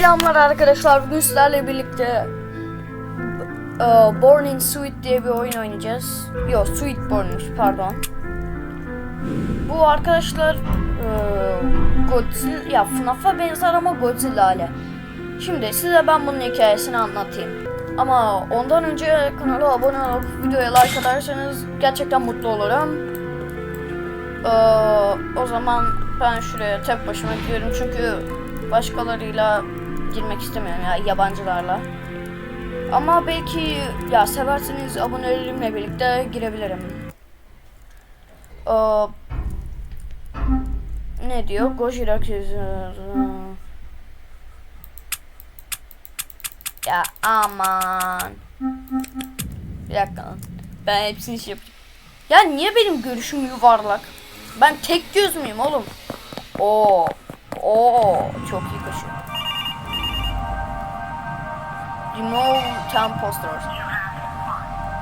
Selamlar arkadaşlar. Bugün sizlerle birlikte e, Born in Sweet diye bir oyun oynayacağız. Yok, Sweet Born'muş pardon. Bu arkadaşlar e, Godzilla ya FNAF'a benzer ama Godzilla ile. Şimdi size ben bunun hikayesini anlatayım. Ama ondan önce kanala abone olup videoya like atarsanız gerçekten mutlu olurum. E, o zaman ben şuraya tek başıma gidiyorum çünkü başkalarıyla girmek istemiyorum ya yabancılarla. Ama belki ya severseniz abonelerimle birlikte girebilirim. Ee, ne diyor? Gojira Ya aman. Bir dakika lan. Ben hepsini şey yapayım. Ya niye benim görüşüm yuvarlak? Ben tek göz müyüm oğlum? Oo. Oo, çok iyi koşuyor. Remove ten posters.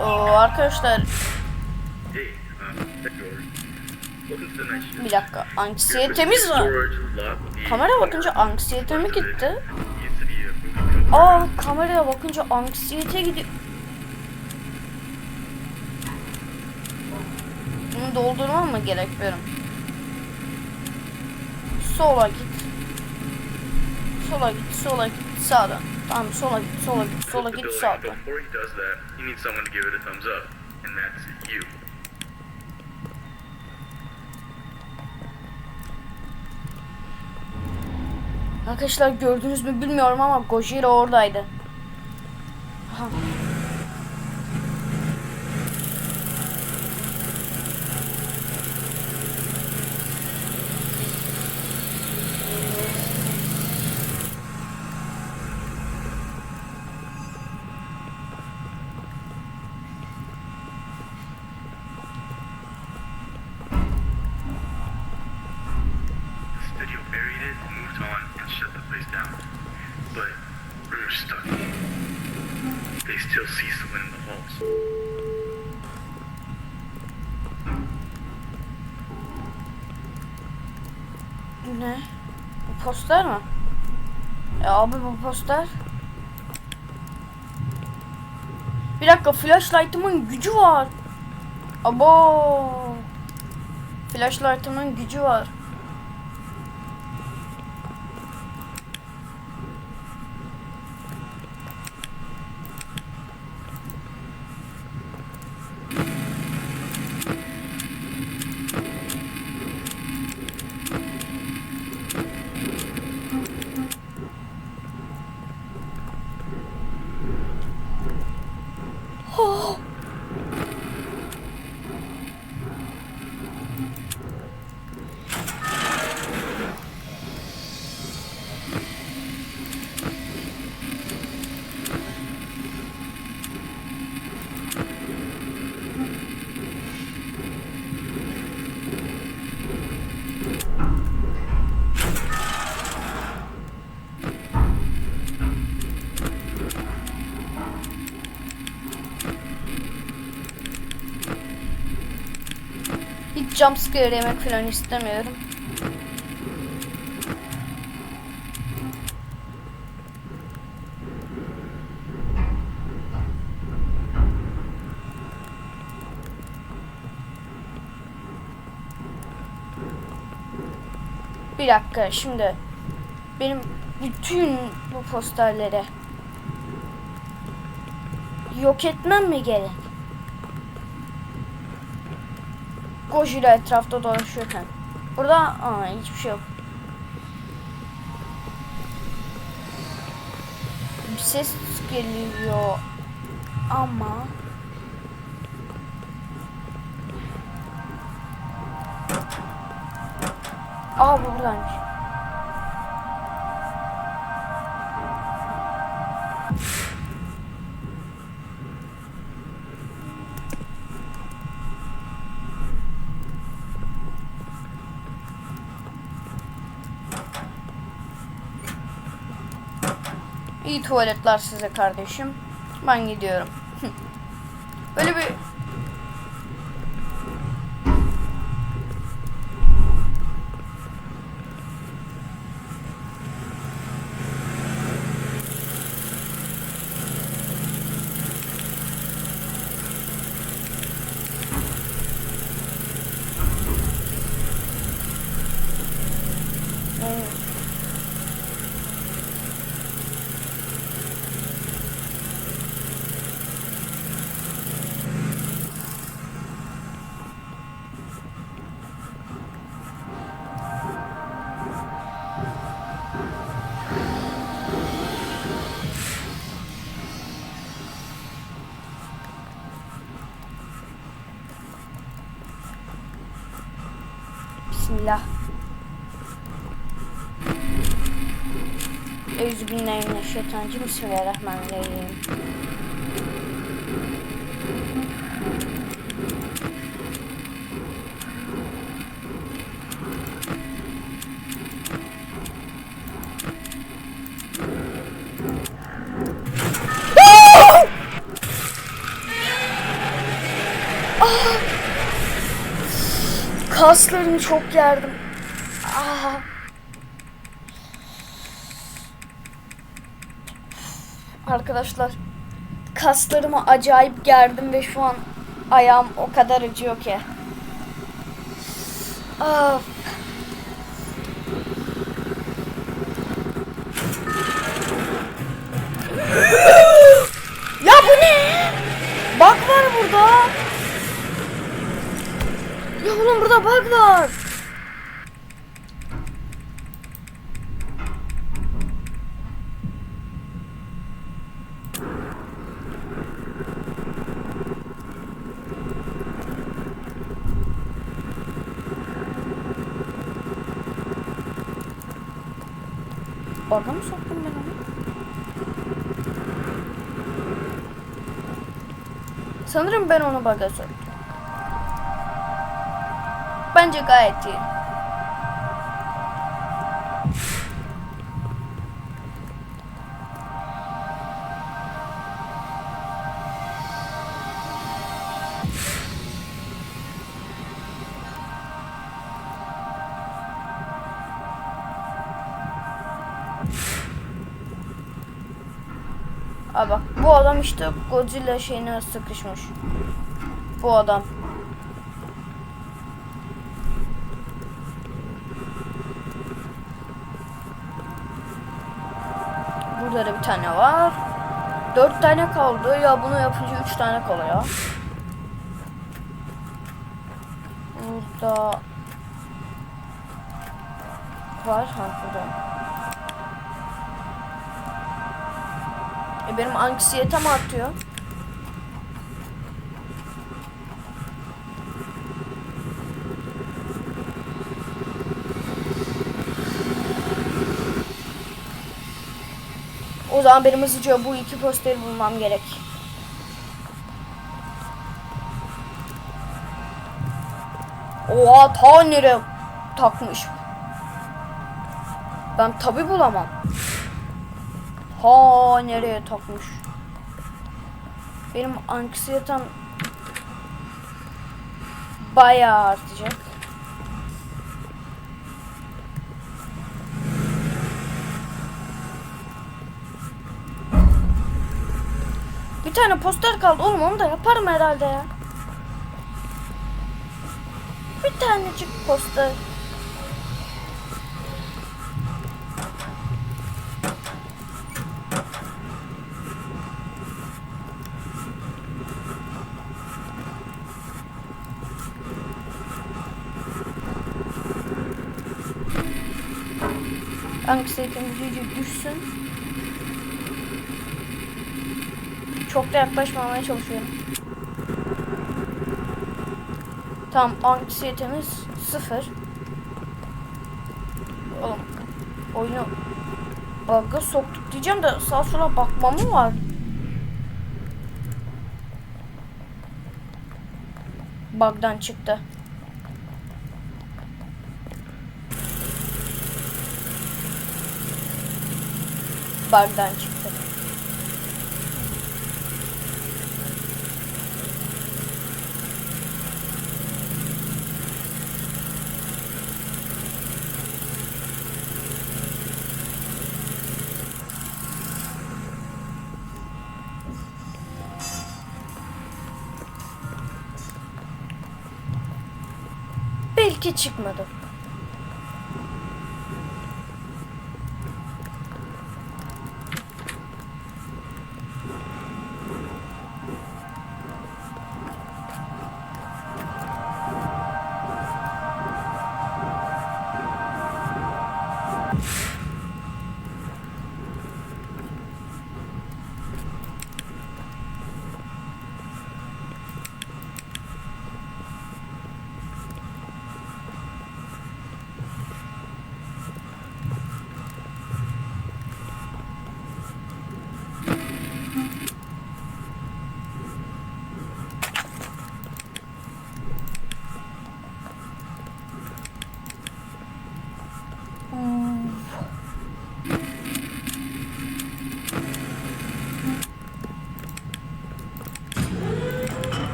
Oo, arkadaşlar bir dakika. Anksiyetemiz var. Kamera bakınca anksiyete mi gitti? Aa kameraya bakınca anksiyete gidiyor. Bunu doldurmam mı gerek benim? Sola git. Sola git, sola git, sağdan. Tamam sola git, sola git, sola git, building. sağdan. Before he does that, he needs someone to give it a thumbs up, and that's you. Arkadaşlar gördünüz mü bilmiyorum ama Gojira oradaydı. Aha. Place down. But we're stuck. They still see someone in the halls. Ne? Bu poster mi? E abi bu poster. Bir dakika flashlight'ımın gücü var. Abo. Flashlight'ımın gücü var. Jumpscare yemek falan istemiyorum. Bir dakika şimdi benim bütün bu posterleri yok etmem mi gerek? Gojira etrafta dolaşıyorken. Burada aa, hiçbir şey yok. Bir ses geliyor ama Aa bu buradaymış. İyi tuvaletler size kardeşim. Ben gidiyorum. Böyle bir Bismillah. Euzubillahimineşşeytanirracim. Bismillahirrahmanirrahim. Kaslarımı çok gerdim. Ah. Arkadaşlar kaslarımı acayip gerdim ve şu an ayağım o kadar acıyor ki. Ah. ya bu ne? Bak var burada. Ya oğlum burada bug var. Bug'a mı soktum ben onu? Sanırım ben onu bug'a soktum. Bence gayet iyi. Aa bak bu adam işte Godzilla şeyine sıkışmış. Bu adam. Burada da bir tane var. Dört tane kaldı. Ya bunu yapınca üç tane kalıyor. Burada var. Ha burada. E benim anksiyetem artıyor. O zaman benim hızlıca bu iki posteri bulmam gerek. Oha ta nereye takmış. Ben tabi bulamam. Ha nereye takmış. Benim anksiyetem bayağı artacak. Bir tane poster kaldı oğlum onu da yaparım herhalde ya. Bir tanecik poster. Anksiyetemiz iyice düşsün. Çok da yaklaşmamaya çalışıyorum. Tamam anksiyetemiz sıfır. Oğlum oyunu bug'a soktuk diyeceğim de sağ sola bakma mı var? Bug'dan çıktı. Bug'dan çıktı. Belki çıkmadı.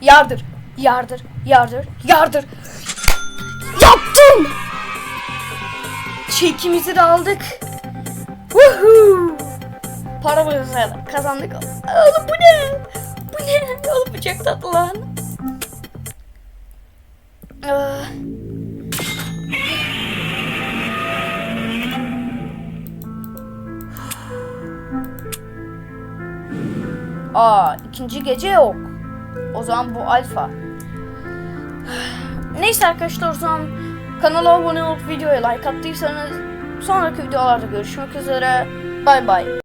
Yardır. Yardır. Yardır. Yardır. Yaptım. Çekimizi de aldık. Woohoo. Paramızı kazandık. Oğlum bu ne? Bu ne? Oğlum bu çok tatlı lan. Ah. Aa ikinci gece yok. O zaman bu alfa. Neyse arkadaşlar o zaman kanala abone olup videoya like attıysanız sonraki videolarda görüşmek üzere. Bay bay.